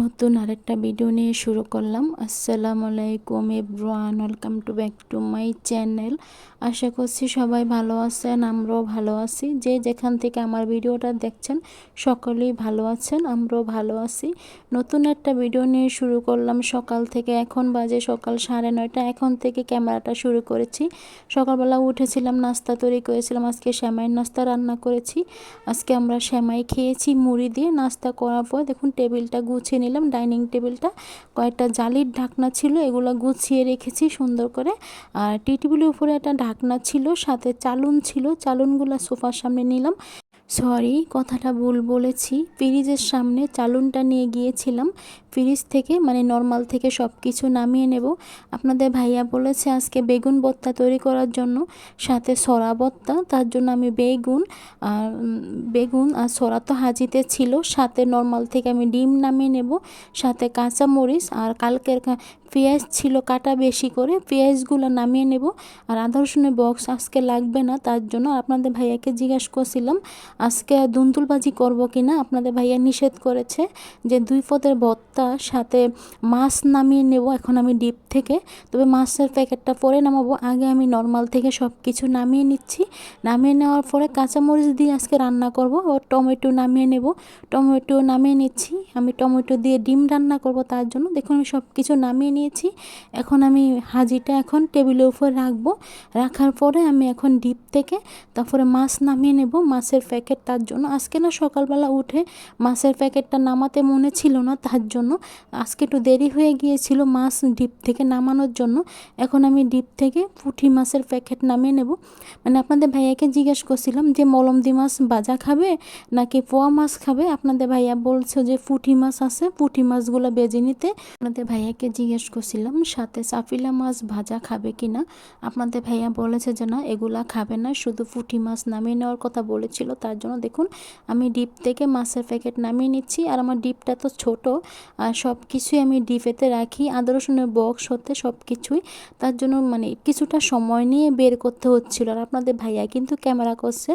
নতুন আরেকটা ভিডিও নিয়ে শুরু করলাম। আসসালামু আলাইকুম everyone, welcome to back to my channel. আশা করছি সবাই ভালো আছেন, আমরাও ভালো আছি। যে যেখান থেকে আমার ভিডিওটা দেখছেন, সকলেই ভালো আছেন, আমরাও ভালো আছি। নতুন একটা ভিডিও নিয়ে শুরু করলাম। সকাল থেকে এখন বাজে সকাল সাড়ে নয়টা। এখন থেকে ক্যামেরাটা শুরু করেছি। সকালবেলা উঠেছিলাম, নাস্তা তৈরি করেছিলাম। আজকে শ্যামাইয়ের নাস্তা রান্না করেছি। আজকে আমরা শ্যামাই খেয়েছি, মুড়ি দিয়ে নাস্তা করার পর দেখুন টেবিলটা গুছিয়ে নিলাম ডাইনিং টেবিলটা। কয়েকটা জালির ঢাকনা ছিল, এগুলো গুছিয়ে রেখেছি সুন্দর করে। আর টি টেবিলের উপরে একটা ঢাকনা ছিল, সাথে চালুন ছিল, চালুনগুলো সোফার সামনে নিলাম। সরি, কথাটা ভুল বলেছি। ফ্রিজের সামনে চালুনটা নিয়ে গিয়েছিলাম। ফ্রিজ থেকে মানে নর্মাল থেকে সব কিছু নামিয়ে নেব। আপনাদের ভাইয়া বলেছে আজকে বেগুন ভর্তা তৈরি করার জন্য, সাথে সরা ভর্তা, তার জন্য আমি বেগুন, আর বেগুন আর সরা তো হাজিতে ছিল। সাথে নর্মাল থেকে আমি ডিম নামিয়ে নেব, সাথে কাঁচা মরিচ আর কালকের পেঁয়াজ ছিল কাটা বেশি করে পেঁয়াজগুলো নামিয়ে নেব। আর আদা রসুনের বক্স আজকে লাগবে না, তার জন্য আপনাদের ভাইয়াকে জিজ্ঞাসা করছিলাম, আজকে দুন্দুলবাজি করব কি না আপনাদের ভাইয়া নিষেধ করেছে যে দুই পদের ভর্তা সাথে মাছ নামিয়ে নেব এখন আমি ডিপ থেকে। তবে মাছের প্যাকেটটা পরে নামাবো। আগে আমি নর্মাল থেকে সব কিছু নামিয়ে নিচ্ছি। নামিয়ে নেওয়ার পরে কাঁচামরিচ দিয়ে আজকে রান্না করব ও টমেটো নামিয়ে নেব। টমেটো নামিয়ে নিচ্ছি। আমি টমেটো দিয়ে ডিম রান্না করব তার জন্য। দেখুন আমি সব কিছু নামিয়ে নিয়েছি। এখন আমি হাজিটা এখন টেবিলের উপর রাখব। রাখার পরে আমি এখন ডিপ থেকে তারপরে মাছ নামিয়ে নেব। মাছের প্যাকেট তার জন্য। আজকে না সকালবেলা উঠে মাছের প্যাকেটটা নামাতে মনে ছিল না তার জন্য। আজকে একটু দেরি হয়ে গিয়েছিল মাছ ডিপ থেকে নামানোর জন্য। এখন আমি ডিপ থেকে পুঁটি মাছের প্যাকেট নামিয়ে নেব। মানে আপনাদের ভাইয়াকে জিজ্ঞেস করছিলাম যে, মলমদি মাছ বাজা খাবে নাকি পোয়া মাছ খাবে? আপনাদের ভাইয়া বলছে যে, পুঁটি মাছ আছে। পুঁটি মাছগুলো বেজে নিতে। আপনাদের ভাইয়াকে জিজ্ঞেস করছিলাম, সাথে সাফিলা মাছ ভাজা খাবে কি না আপনাদের ভাইয়া বলেছে যে না, এগুলা খাবে না, শুধু পুঁটি মাছ নামিয়ে নেওয়ার কথা বলেছিল, তার জন্য দেখুন, আমি ডিপ থেকে মাছের প্যাকেট নামিয়ে নিচ্ছি, আর আমার ডিপটা তো ছোট, আর সব কিছুই আমি ডিপেতে রাখি, আদা, রসুনের বক্স হতে সব কিছুই তার জন্য মানে কিছুটা সময় নিয়ে বের করতে হচ্ছিল, আর আপনাদের ভাইয়া কিন্তু ক্যামেরা করছে,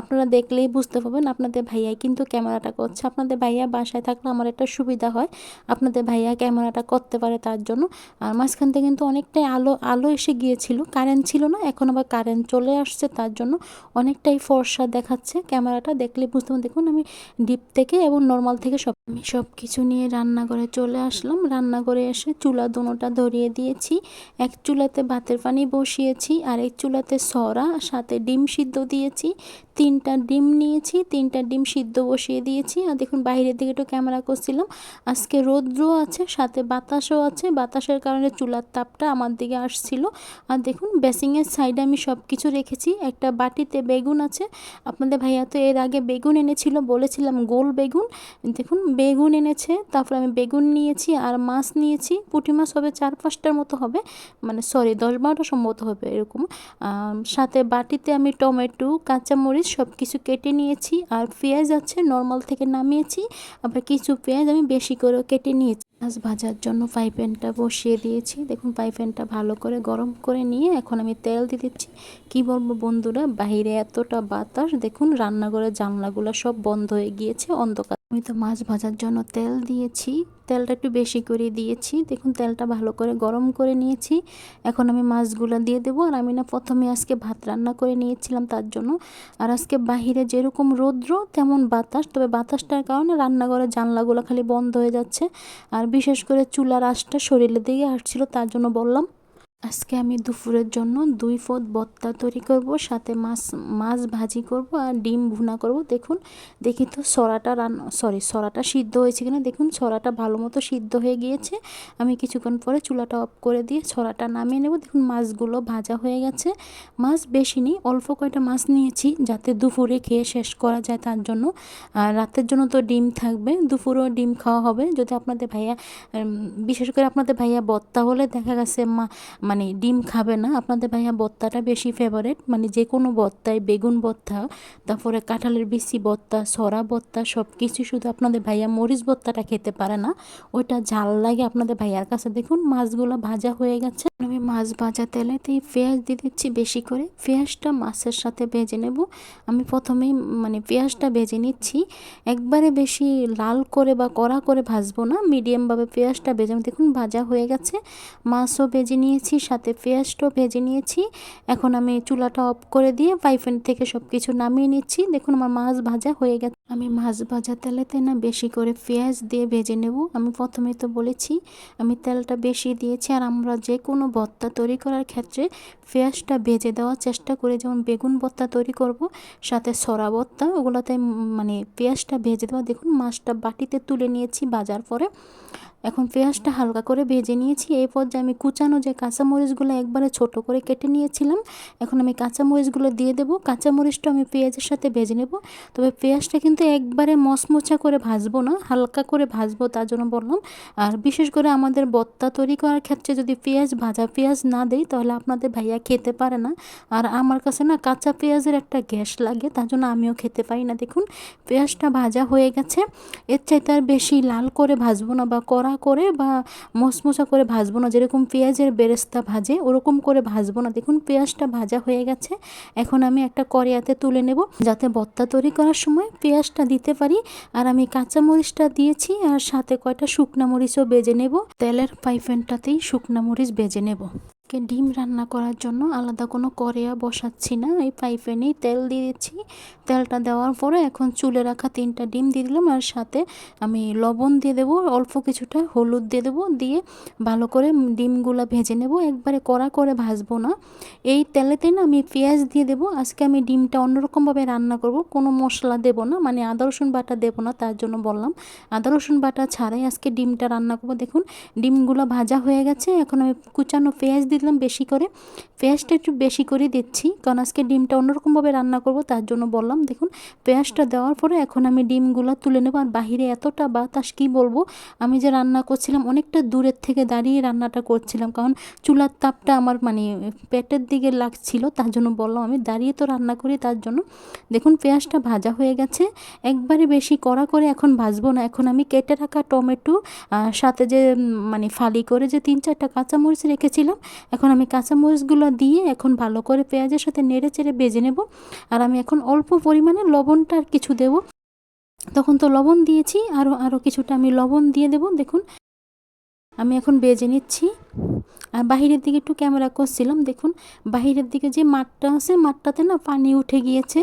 আপনারা দেখলেই বুঝতে পারবেন, আপনাদের ভাইয়াই কিন্তু ক্যামেরাটা করছে, আপনাদের ভাইয়া বাসায় থাকলে আমার একটা সুবিধা হয়, আপনাদের ভাইয়া ক্যামেরাটা করতে পারে তার জন্য আর মাঝখান থেকে কিন্তু অনেকটাই আলো আলো এসে গিয়েছিল। কারেন্ট ছিল না, এখন আবার কারেন্ট চলে আসছে, তার জন্য অনেকটাই ফর্সা দেখাচ্ছে ক্যামেরাটা। দেখলে বুঝতে দেখুন আমি ডিপ থেকে এবং নর্মাল থেকে সব আমি সব কিছু নিয়ে রান্নাঘরে চলে আসলাম। রান্নাঘরে এসে চুলা দোনোটা ধরিয়ে দিয়েছি। এক চুলাতে ভাতের পানি বসিয়েছি আর এক চুলাতে সরা, সাথে ডিম সিদ্ধ দিয়েছি। তিনটা ডিম নিয়েছি, তিনটা ডিম সিদ্ধ বসিয়ে দিয়েছি। আর দেখুন, বাইরের দিকে একটু ক্যামেরা করছিলাম। আজকে রৌদ্র আছে, সাথে বাতাসও আছে। বাতাসের কারণে চুলার তাপটা আমার দিকে আসছিল। আর দেখুন, বেসিংয়ের সাইডে আমি সব কিছু রেখেছি। একটা বাটিতে বেগুন আছে। আপনাদের ভাইয়া তো এর আগে বেগুন এনেছিল, বলেছিলাম গোল বেগুন। দেখুন বেগুন এনেছে, তারপরে আমি বেগুন নিয়েছি আর মাছ নিয়েছি। পুঁটি মাছ হবে চার পাঁচটার মতো হবে মানে সরি দশ বারোটা সম্ভবত হবে এরকম। সাথে বাটিতে আমি টমেটো, কাঁচামরিচ সব কিছু কেটে নিয়েছি আর পেঁয়াজ আছে নর্মাল থেকে নামিয়েছি। আবার কিছু পেঁয়াজ আমি বেশি করে কেটে নিয়েছি। মাছ ভাজার জন্য ফ্রাই প্যানটা বসিয়ে দিয়েছি। দেখুন, ফ্রাই প্যানটা ভালো করে গরম করে নিয়ে এখন আমি তেল দিয়ে দিচ্ছি। কী বলব বন্ধুরা, বাইরে এতটা বাতাস, দেখুন রান্নাঘরের জানলাগুলো সব বন্ধ হয়ে গিয়েছে, অন্ধকার। আমি তো মাছ ভাজার জন্য তেল দিয়েছি, তেলটা একটু বেশি করে দিয়েছি। দেখুন, তেলটা ভালো করে গরম করে নিয়েছি। এখন আমি মাছগুলো দিয়ে দেবো। আর আমি না প্রথমে আজকে ভাত রান্না করে নিয়েছিলাম তার জন্য। আর আজকে বাহিরে যেরকম রৌদ্র, তেমন বাতাস। তবে বাতাসটার কারণে রান্নাঘরের জানলাগুলো খালি বন্ধ হয়ে যাচ্ছে। আর বিশেষ করে চুলার আঁশটা শরীরের দিকে আসছিল তার জন্য বললাম। আজকে আমি দুপুরের জন্য দুই ফোত বত্তা তৈরি করব, সাথে মাছ মাছ ভাজি করব আর ডিম ভুনা করব। দেখুন, দেখি তো সরাটা রান্না সরি সরাটা সিদ্ধ হয়েছে কিনা। দেখুন, সরাটা ভালো মতো সিদ্ধ হয়ে গিয়েছে। আমি কিছুক্ষণ পরে চুলাটা অফ করে দিয়ে ছড়াটা নামিয়ে নেব। দেখুন, মাছগুলো ভাজা হয়ে গেছে। মাছ বেশি নেই, অল্প কয়টা মাছ নিয়েছি যাতে দুপুরে খেয়ে শেষ করা যায় তার জন্য। আর রাতের জন্য তো ডিম থাকবে, দুপুরেও ডিম খাওয়া হবে। যদি আপনাদের ভাইয়া বিশেষ করে আপনাদের ভাইয়া বত্তা হলে দেখা গেছে মা মানে ডিম খাবে না। আপনাদের ভাইয়া বত্তাটা বেশি ফেভারেট মানে যে কোনো বত্তায় বেগুন বত্তা, তারপরে কাঁঠালের বিচি বত্তা, সরা বত্তা সব কিছু শুধু আপনাদের ভাইয়া মরিচ বত্তাটা খেতে পারে না। ওইটা ঝাল লাগে আপনাদের ভাইয়ার কাছে। দেখুন, মাছগুলো ভাজা হয়ে গেছে। আমি মাছ ভাজা তেলেতেই পেঁয়াজ দিয়ে দিচ্ছি বেশি করে। পেঁয়াজটা মাছের সাথে ভেজে নেব। আমি প্রথমেই মানে পেঁয়াজটা ভেজে নিচ্ছি। একবারে বেশি লাল করে বা কড়া করে ভাজবো না। মিডিয়ামভাবে পেঁয়াজটা ভেজে দেখুন, ভাজা হয়ে গেছে। মাছও ভেজে নিয়েছি। সাথে পেঁয়াজটাও ভেজে নিয়েছি। এখন আমি চুলাটা অফ করে দিয়ে পাইফেন থেকে সব কিছু নামিয়ে নিচ্ছি। দেখুন আমার মাছ ভাজা হয়ে গেছে। আমি মাছ ভাজা তেলেতে না বেশি করে পেঁয়াজ দিয়ে ভেজে নেব। আমি প্রথমে তো বলেছি, আমি তেলটা বেশি দিয়েছি আর আমরা যে কোনো ভর্তা তৈরি করার ক্ষেত্রে পেঁয়াজটা ভেজে দেওয়ার চেষ্টা করি। যেমন বেগুন ভর্তা তৈরি করব, সাথে সরা ভর্তা, ওগুলোতে মানে পেঁয়াজটা ভেজে দেওয়া। দেখুন মাছটা বাটিতে তুলে নিয়েছি বাজার পরে। এখন পেঁয়াজটা হালকা করে ভেজে নিয়েছি। এই পর্যায়ে আমি কুচানো যে কাঁচামরিচগুলো একবারে ছোট করে কেটে নিয়েছিলাম, এখন আমি কাঁচামরিচগুলো দিয়ে দেবো। কাঁচামরিচটা আমি পেঁয়াজের সাথে ভেজে নেব। তবে পেঁয়াজটা কিন্তু একবারে মচমচা করে ভাজবো না, হালকা করে ভাজবো তার জন্য বললাম। আর বিশেষ করে আমাদের বত্তা তৈরি করার ক্ষেত্রে যদি পেঁয়াজ, ভাজা পেঁয়াজ না দেই, তাহলে আপনাদের ভাইয়া খেতে পারে না। আর আমার কাছে না কাঁচা পেঁয়াজের একটা গ্যাস লাগে, তার জন্য আমিও খেতে পারি না। দেখুন, পেঁয়াজটা ভাজা হয়ে গেছে। এর চাইতে আর বেশি লাল করে ভাজবো না বা কড়া করে বা মশমশা করে ভাজবো না, যেরকম পেঁয়াজের বেরেস্তা ভাজে, ওরকম করে ভাজবো না। দেখুন, পেঁয়াজটা ভাজা হয়ে গেছে। এখন আমি একটা কড়িয়াতে তুলে নেব, যাতে বত্তা তৈরি করার সময় পেঁয়াজটা দিতে পারি। আর আমি কাঁচামরিচটা দিয়েছি, আর সাথে কয়টা শুকনা মরিচও বেজে নেব। তেলের পাইফেনটাতেই শুকনা মরিচ বেজে নেব। আজকে ডিম রান্না করার জন্য আলাদা কোনো কড়াইয়া বসাচ্ছি না। এই পাইপেনেই তেল দিয়ে দিচ্ছি। তেলটা দেওয়ার পরে এখন চুলে রাখা তিনটা ডিম দিয়ে দিলাম আর সাথে আমি লবণ দিয়ে দেবো, অল্প কিছুটা হলুদ দিয়ে দেবো, দিয়ে ভালো করে ডিমগুলো ভেজে নেব। একবারে কড়া করে ভাজবো না। এই তেলেতে না আমি পেঁয়াজ দিয়ে দেবো। আজকে আমি ডিমটা অন্যরকমভাবে রান্না করব। কোনো মশলা দেব না মানে আদা, রসুন বাটা দেবো না তার জন্য বললাম। আদা, রসুন বাটা ছাড়াই আজকে ডিমটা রান্না করব। দেখুন, ডিমগুলো ভাজা হয়ে গেছে। এখন আমি কুচানো পেঁয়াজ দিয়ে দিলাম বেশি করে। পেঁয়াজটা একটু বেশি করে দিচ্ছি, কারণ আজকে ডিমটা অন্যরকমভাবে রান্না করব, তার জন্য বললাম, দেখুন, পেঁয়াজটা দেওয়ার পরে এখন আমি ডিমগুলো তুলে নেব, আর বাহিরে এতটা বাতাস, কি বলব, আমি যে রান্না করছিলাম, অনেকটা দূরের থেকে দাঁড়িয়ে রান্নাটা করছিলাম, কারণ চুলার তাপটা আমার মানে পেটের দিকে লাগছিল, তার জন্য বললাম, আমি দাঁড়িয়ে তো রান্না করি, তার জন্য। দেখুন, পেঁয়াজটা ভাজা হয়ে গেছে, একবারে বেশি কড়া করে এখন ভাজবো না, এখন আমি কেটে রাখা টমেটো সাথে যে মানে ফালি করে যে তিন চারটা কাঁচামরিচ রেখেছিলাম এখন আমি কাঁচামরিচগুলো দিয়ে এখন ভালো করে পেঁয়াজের সাথে নেড়ে চেড়ে বেজে নেব। আর আমি এখন অল্প পরিমাণে লবণটা আর কিছু দেব। তখন তো লবণ দিয়েছি আরও আরও কিছুটা আমি লবণ দিয়ে দেব। দেখুন, আমি এখন বেজে নিচ্ছি। আর বাহিরের দিকে একটু ক্যামেরা করছিলাম, দেখুন। বাহিরের দিকে যে মাঠটা আছে, মাঠটাতে না পানি উঠে গিয়েছে।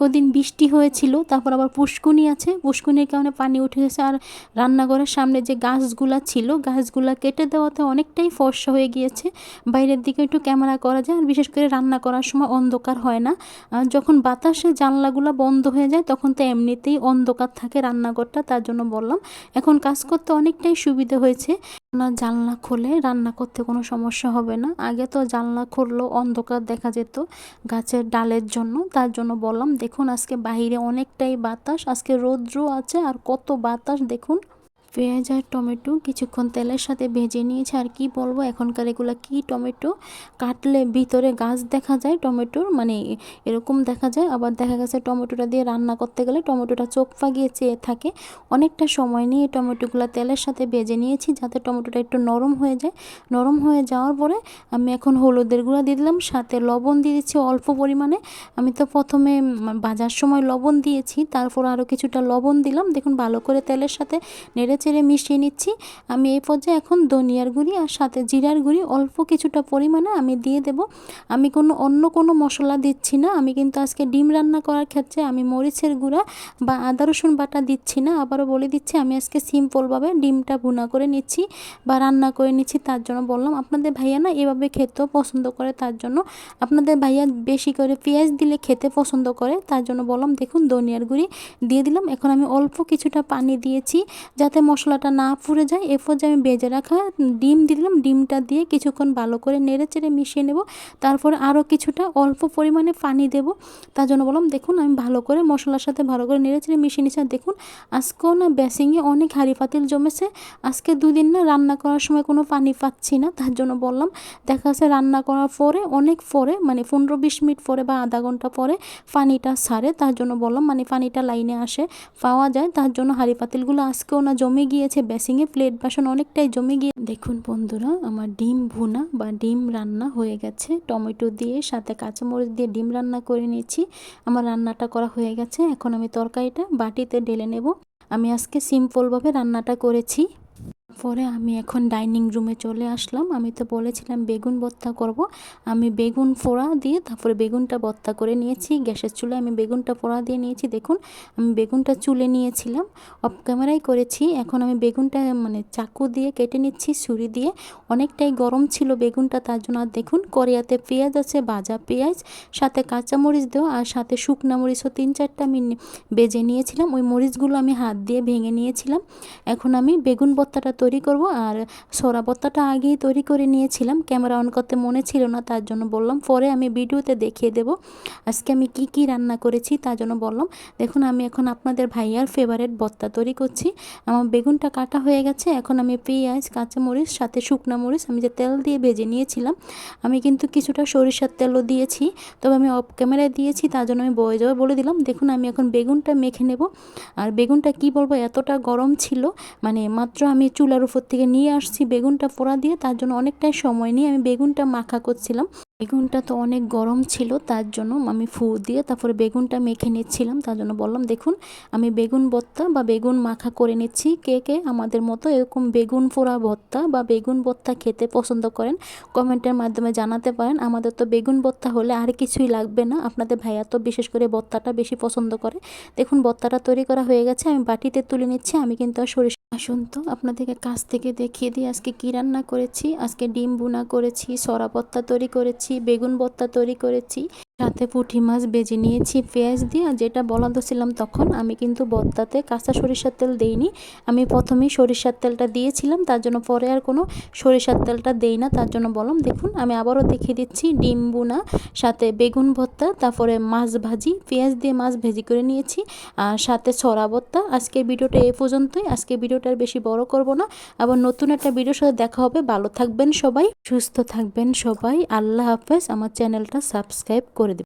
কদিন বৃষ্টি হয়েছিল, তারপর আবার পুষ্কুনি আছে। পুষ্কুনির কারণে পানি উঠে গেছে আর রান্নাঘরের সামনে যে গাছগুলা ছিল, গাছগুলা কেটে দেওয়াতে অনেকটাই ফর্সা হয়ে গিয়েছে। বাইরের দিকে একটু ক্যামেরা করা যায়, আর বিশেষ করে রান্না করার সময় অন্ধকার হয় না। যখন বাতাসে জানলাগুলো বন্ধ হয়ে যায়, তখন তো এমনিতেই অন্ধকার থাকে রান্নাঘরটা, তার জন্য বললাম। এখন কাজ করতে অনেকটাই সুবিধা হয়েছে। জানলা খুলে রান্না করতে কোনো সমস্যা হবে না। আগে তো জানলা খুললেও অন্ধকার দেখা যেত গাছের ডালের জন্য। তার জন্য বললাম, দেখুন, আজকে বাহিরে অনেকটাই বাতাস, আজকে রৌদ্র আছে, আর কত বাতাস, দেখুন। পেঁয়াজ আর টমেটো কিছুক্ষণ তেলের সাথে ভেজে নিয়েছে। আর কি বলব, এখনকার এগুলো কি টমেটো? কাটলে ভিতরে গাছ দেখা যায় টমেটোর মানে এরকম দেখা যায়। আবার দেখা গেছে টমেটোটা দিয়ে রান্না করতে গেলে টমেটোটা চোখ পাগিয়ে চেয়ে থাকে। অনেকটা সময় নিয়ে টমেটোগুলো তেলের সাথে ভেজে নিয়েছি যাতে টমেটোটা একটু নরম হয়ে যায়। নরম হয়ে যাওয়ার পরে আমি এখন হলুদের গুঁড়া দিয়ে দিলাম, সাথে লবণ দিয়ে দিচ্ছি অল্প পরিমাণে। আমি তো প্রথমে বাজার সময় লবণ দিয়েছি, তারপর আরও কিছুটা লবণ দিলাম। দেখুন, ভালো করে তেলের সাথে নেড়ে চেড়ে মিশিয়ে নিচ্ছি। আমি এই পর্যায়ে এখন ধনিয়ার গুঁড়ি আর সাথে জিরার গুঁড়ি অল্প কিছুটা পরিমাণে আমি দিয়ে দেব। আমি কোনো অন্য কোনো মশলা দিচ্ছি না। আমি কিন্তু আজকে ডিম রান্না করার ক্ষেত্রে আমি মরিচের গুঁড়া বা আদা রসুন বাটা দিচ্ছি না। আবারও বলে দিচ্ছি, আমি আজকে সিম্পলভাবে ডিমটা ভুনা করে নিচ্ছি বা রান্না করে নিচ্ছি তার জন্য বললাম। আপনাদের ভাইয়া না এভাবে খেতেও পছন্দ করে তার জন্য। আপনাদের ভাইয়া বেশি করে পেঁয়াজ দিলে খেতে পছন্দ করে তার জন্য বললাম, দেখুন ধনিয়ার গুঁড়ি দিয়ে দিলাম। এখন আমি অল্প কিছুটা পানি দিয়েছি যাতে মশলাটা না পুড়ে যায় এ পর্যায়ে আমি বেজে রাখা ডিম দিলাম, ডিমটা দিয়ে কিছুক্ষণ ভালো করে নেড়ে চেড়ে মিশিয়ে নেব। তারপর আরও কিছুটা অল্প পরিমাণে পানি দেব। তার জন্য বললাম, দেখুন, আমি ভালো করে মশলার সাথে ভালো করে নেড়ে চেড়ে মিশিয়ে নিচ্ছি দেখুন, আজকেও না বেসিংয়ে অনেক হাঁড়ি পাতিল জমেছে। আজকে দুদিন না রান্না করার সময় কোনো পানি পাচ্ছি না। তার জন্য বললাম, দেখা যাচ্ছে রান্না করার পরে, অনেক পরে মানে পনেরো বিশ মিনিট পরে বা আধা ঘণ্টা পরে পানিটা সারে তার জন্য বললাম মানে পানিটা লাইনে আসে, পাওয়া যায়। তার জন্য হাঁড়ি পাতিলগুলো আজকেও না জমে গিয়েছে, বেসিংয়ে প্লেট বাসন অনেকটাই জমে গিয়ে দেখুন বন্ধুরা, আমার ডিম ভুনা বা ডিম রান্না হয়ে গেছে। টমেটো দিয়ে, সাথে কাঁচামরিচ দিয়ে ডিম রান্না করে নিয়েছি। আমার রান্নাটা করা হয়ে গেছে, এখন আমি তরকারিটা বাটিতে ঢেলে নেব। আমি আজকে সিম্পলভাবে রান্নাটা করেছি। পরে আমি এখন ডাইনিং রুমে চলে আসলাম। আমি তো বলেছিলাম বেগুন ভর্তা করব। আমি বেগুন ফোড়া দিয়ে তারপরে বেগুনটা ভর্তা করে নিয়েছি। গ্যাসের চুলে আমি বেগুনটা ফোড়া দিয়ে নিয়েছি। দেখুন, আমি বেগুনটা চুলে নিয়েছিলাম। অফ ক্যামেরাই করেছি। এখন আমি বেগুনটা মানে চাকু দিয়ে কেটে নিচ্ছি, ছুরি দিয়ে। অনেকটাই গরম ছিল বেগুনটা, তার জন্য আর দেখুন করিয়াতে পেঁয়াজ আছে, ভাজা পেঁয়াজ, সাথে কাঁচামরিচ দেওয়া আর সাথে শুকনা মরিচও তিন চারটা আমি বেজে নিয়েছিলাম। ওই মরিচগুলো আমি হাত দিয়ে ভেঙে নিয়েছিলাম। এখন আমি বেগুন ভর্তাটা তৈরি করব। আর সোরা ভর্তাটা আগেই তৈরি করে নিয়েছিলাম। ক্যামেরা অন করতে মনে ছিল না, তার জন্য বললাম, পরে আমি ভিডিওতে দেখিয়ে দেব। আজকে আমি কি কি রান্না করেছি তার জন্য বললাম, দেখুন, আমি এখন আপনাদের ভাইয়ার ফেভারেট বত্তা তৈরি করছি। আমার বেগুনটা কাটা হয়ে গেছে। এখন আমি পেঁয়াজ, কাঁচামরিচ, সাথে শুকনা মরিচ, আমি যে তেল দিয়ে ভেজে নিয়েছিলাম, আমি কিন্তু কিছুটা সরিষার তেলও দিয়েছি। তবে আমি অফ ক্যামেরায় দিয়েছি, তার জন্য আমি বয়ে যাবে বলে দিলাম। দেখুন, আমি এখন বেগুনটা মেখে নেব। আর বেগুনটা কি বলব, এতটা গরম ছিল মানে মাত্র আমি চুলার উপর থেকে নিয়ে আসছি বেগুনটা পোড়া দিয়ে, তার জন্য অনেকটাই সময় নিয়ে আমি বেগুনটা মাখা করছিলাম। বেগুনটা তো অনেক গরম ছিল, তার জন্য আমি ফু দিয়ে তারপরে বেগুনটা মেখে নিচ্ছিলাম, তার জন্য বললাম, দেখুন, আমি বেগুন ভর্তা বা বেগুন মাখা করে নিচ্ছি। কে কে আমাদের মতো এরকম বেগুন পোড়া ভর্তা বা বেগুন ভর্তা খেতে পছন্দ করেন, কমেন্টের মাধ্যমে জানাতে পারেন। আমাদের তো বেগুন ভর্তা হলে আর কিছুই লাগবে না। আপনাদের ভাইয়া তো বিশেষ করে ভর্তাটা বেশি পছন্দ করে। দেখুন, ভর্তাটা তৈরি করা হয়ে গেছে, আমি বাটিতে তুলে নিচ্ছি। আমি কিন্তু আর সরিষা আসুন তো, আপনাদেরকে কাছ থেকে দেখিয়ে দিই, আজকে কী রান্না করেছি? আজকে ডিম বুনা করেছি, সরা ভর্তা তৈরি করেছি বেগুন বত্তা তৈরি করেছি। সাথে পুঁটি মাছ বেজে নিয়েছি পেঁয়াজ দিয়ে যেটা বলাদ ছিলাম তখন, আমি কিন্তু ভর্তাতে কাঁচা সরিষার তেল দেইনি। আমি প্রথমেই সরিষার তেলটা দিয়েছিলাম, তার জন্য পরে আর কোনো সরিষার তেলটা দেই না, তার জন্য বললাম, দেখুন, আমি আবারও দেখিয়ে দিচ্ছি, ডিম বুনা, সাথে বেগুন ভর্তা, তারপরে মাছ ভাজি, পেঁয়াজ দিয়ে মাছ ভেজি করে নিয়েছি, আর সাথে ছড়া ভর্তা। আজকে ভিডিওটা এ পর্যন্তই আজকে ভিডিওটা আর বেশি বড় করব না। আবার নতুন একটা ভিডিওর সাথে দেখা হবে, ভালো থাকবেন সবাই, সুস্থ থাকবেন সবাই, আল্লাহ হাফেজ, আমার চ্যানেলটা সাবস্ক্রাইব করে